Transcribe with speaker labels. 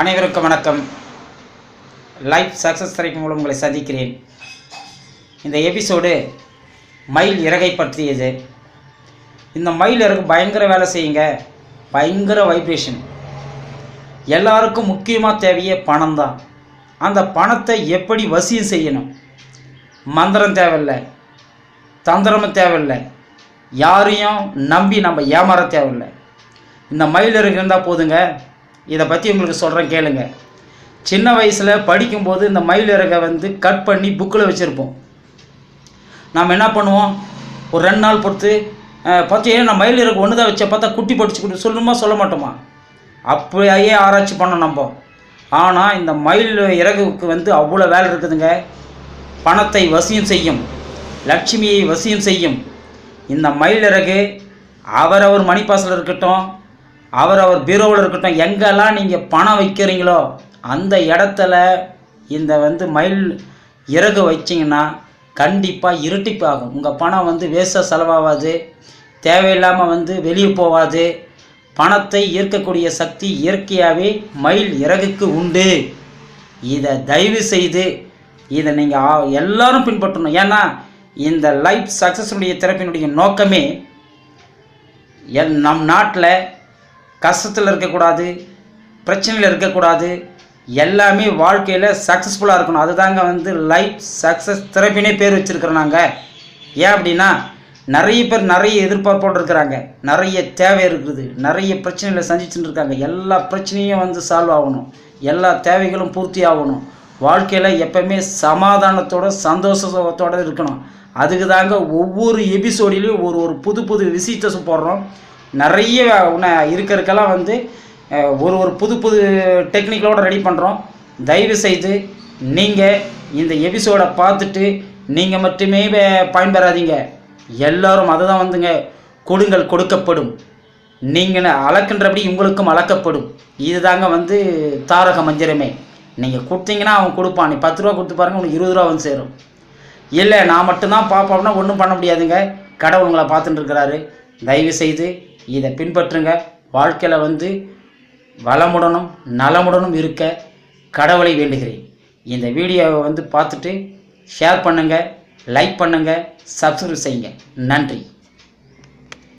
Speaker 1: அனைவருக்கும் வணக்கம். Life success திரைக்கு மூலம் உங்களை சந்திக்கிறேன். இந்த எபிசோடு மயில் இறகை பற்றியது. இந்த மயில் இறகு பயங்கர வேலை செய்யுங்க. பயங்கர வைப்ரேஷன் எல்லாருக்கும் முக்கியமாக தேவையே பணம் தான் அந்த பணத்தை எப்படி வசியம் செய்யணும்? மந்திரம் தேவையில்லை. தந்திரமும் தேவையில்லை. யாரையும் நம்பி நம்ம ஏமாற தேவையில்லை. இந்த மயில் இறகு இருந்தால் போதுங்க. இதை பற்றி உங்களுக்கு சொல்கிறேன் கேளுங்க. சின்ன வயசில் படிக்கும்போது இந்த மயில் இறகை வந்து கட் பண்ணி புக்கில் வச்சுருப்போம். நாம் என்ன பண்ணுவோம்? ஒரு ரெண்டு நாள் பொறுத்து அஹ், பார்த்து ஏன் நான் மயில் இறகு ஒன்று தான் வச்ச பார்த்தா குட்டி படிச்சு குட்டி சொல்லணுமா சொல்ல மாட்டோமா? அப்படியே ஆராய்ச்சி பண்ணோம் நம்ம. ஆனால் இந்த மயில் இறகுக்கு வந்து அவ்வளோ வேலை இருக்குதுங்க. பணத்தை வசியம் செய்யும். லட்சுமியை வசியம் செய்யும். இந்த மயில் இறகு அவரவர் மணிப்பாசில் இருக்கட்டும் அவரவர் பீரோவில் இருக்கட்டும் எங்கெல்லாம் நீங்கள் பணம் வைக்கிறீங்களோ அந்த இடத்துல இந்த வந்து மயில் இறகு வச்சிங்கன்னா கண்டிப்பாக இருட்டிப்பாகும் உங்கள் பணம் வந்து வேஸ்ட்டாக செலவாகாது தேவையில்லாமல் வந்து வெளியே போகாது. பணத்தை ஈர்க்கக்கூடிய சக்தி இயற்கையாகவே மயில் இறகுக்கு உண்டு. இதை தயவு செய்து இதை நீங்கள் எல்லாரும் பின்பற்றணும். ஏன்னா இந்த லைஃப் சக்ஸஸுடைய திறப்பினுடைய நோக்கமே எல் நம் நாட்டில் கஷ்டத்தில் இருக்கக்கூடாது பிரச்சனையில் இருக்கக்கூடாது எல்லாமே வாழ்க்கையில் சக்ஸஸ்ஃபுல்லாக இருக்கணும். அதுதாங்க வந்து லைஃப் சக்ஸஸ் திறப்பினே பேர் வச்சுருக்குறோம் நாங்கள் ஏன் அப்படின்னா நிறைய பேர் நிறைய எதிர்பார்ப்போடு இருக்கிறாங்க. நிறைய தேவை இருக்குது. நிறைய பிரச்சனைகளை சந்திச்சுட்டு இருக்காங்க. எல்லா பிரச்சனையும் வந்து சால்வ் ஆகணும். எல்லா தேவைகளும் பூர்த்தி ஆகணும். வாழ்க்கையில் எப்போவுமே சமாதானத்தோட சந்தோஷத்தோடு இருக்கணும். அதுக்கு தாங்க ஒவ்வொரு எபிசோடிலையும் ஒரு ஒரு புது புது விஷயத்தை போடுறோம். நிறைய இருக்க இருக்கெல்லாம் வந்து ஒரு ஒரு புது புது டெக்னிக்கலோடு ரெடி பண்ணுறோம் தயவு செய்து நீங்கள் இந்த எபிசோடை பார்த்துட்டு நீங்கள் மட்டுமே பயன்பெறாதீங்க. எல்லோரும் அதை தான் வந்துங்க கொடுங்கள் கொடுக்கப்படும். நீங்கள் அளக்கின்றபடி உங்களுக்கும் அளக்கப்படும். இதுதாங்க வந்து தாரக மந்திரமே. நீங்கள் கொடுத்தீங்கன்னா அவன் கொடுப்பான். நீ பத்து ரூபா கொடுத்து பாருங்க உனக்கு இருபது ரூபா வந்து சேரும். இல்லை நான் மட்டும்தான் பார்ப்போம்னா ஒன்றும் பண்ண முடியாதுங்க. கடவுள் உங்களை பார்த்துட்டு இருக்கிறாரு. தயவு செய்து இதை பின்பற்றுங்க. வாழ்க்கையில் வந்து வளமுடனும் நலமுடனும் இருக்க கடவுளை வேண்டுகிறேன். இந்த வீடியோவை வந்து பார்த்துட்டு ஷேர் பண்ணுங்கள் லைக் பண்ணுங்கள் சப்ஸ்கிரைப் செய்யுங்க. நன்றி.